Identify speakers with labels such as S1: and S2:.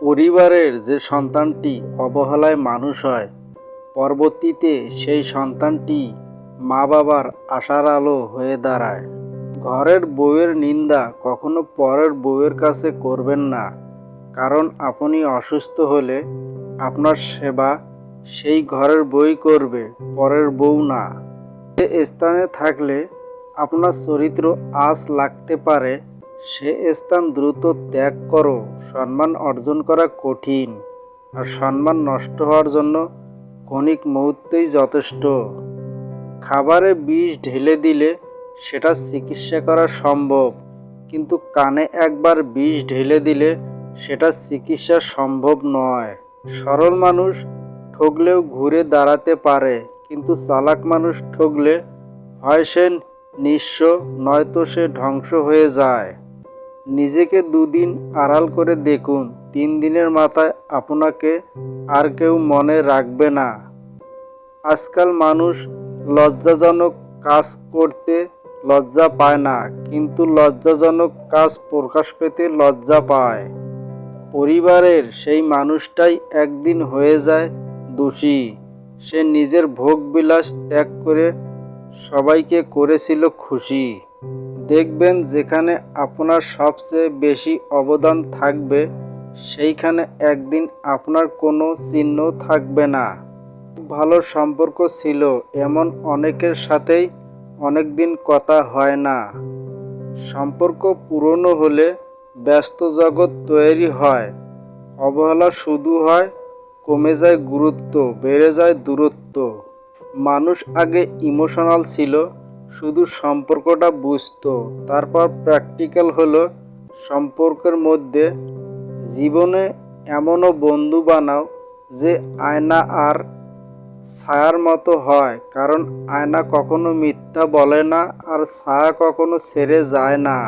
S1: পরিবারের যে সন্তানটি অবহেলায় মানুষ হয়, পরবর্তীতে সেই সন্তানটি মা বাবার আশার আলো হয়ে দাঁড়ায়। ঘরের বউয়ের নিন্দা কখনো পরের বউয়ের কাছে করবেন না, কারণ আপনি অসুস্থ হলে আপনার সেবা সেই ঘরের বই করবে, পরের বউ না। যে স্থানে থাকলে আপনার চরিত্র আজ লাগতে পারে সে স্থান দ্রুত ত্যাগ করো, সম্মান অর্জন করা কঠিন, আর সম্মান নষ্ট হওয়ার জন্য ক্ষণিক মুহূর্তেই যথেষ্ট। খাবারে বিষ ঢেলে দিলে সেটা চিকিৎসা করা সম্ভব, কিন্তু কানে একবার বিষ ঢেলে দিলে সেটা চিকিৎসা সম্ভব নয়। সরল মানুষ ঠকলেও ঘুরে দাঁড়াতে পারে, কিন্তু চালাক মানুষ ঠকলে হয় সে নিঃস্ব, নয়তো সে ধ্বংস হয়ে যায়। নিজেকে দুদিন আড়াল করে দেখুন, তিন দিনের মাথায় আপনাকে আর কেউ মনে রাখবে না। আজকাল মানুষ লজ্জাজনক কাজ করতে লজ্জা পায় না, কিন্তু লজ্জাজনক কাজ প্রকাশ পেতে লজ্জা পায়। পরিবারের সেই মানুষটাই একদিন হয়ে যায় দোষী। সে নিজের ভোগবিলাস ত্যাগ করে সবাইকে করেছিল খুশি। দেখবেন যেখানে আপনার সবচেয়ে বেশি অবদান থাকবে, সেইখানে একদিন আপনার কোনো চিহ্ন থাকবে না। ভালো সম্পর্ক ছিল, এমন অনেকের সাথেই অনেক দিন কথা হয় না। সম্পর্ক পুরনো হলে ব্যস্ত জগৎ তৈরি হয়, অবহেলা শুধু হয়, কমে যায় গুরুত্ব, বেড়ে যায় দূরত্ব। মানুষ আগে ইমোশনাল ছিল শুধু সম্পর্কটা বুঝতো। তারপর প্র্যাকটিক্যাল হলো সম্পর্কের মধ্যে জীবনে এমনও বন্ধু বানাও যে আয়না আর ছায়ার মতো হয়। কারণ আয়না কখনো মিথ্যা বলে না আর ছায়া কখনো ছেড়ে যায় না।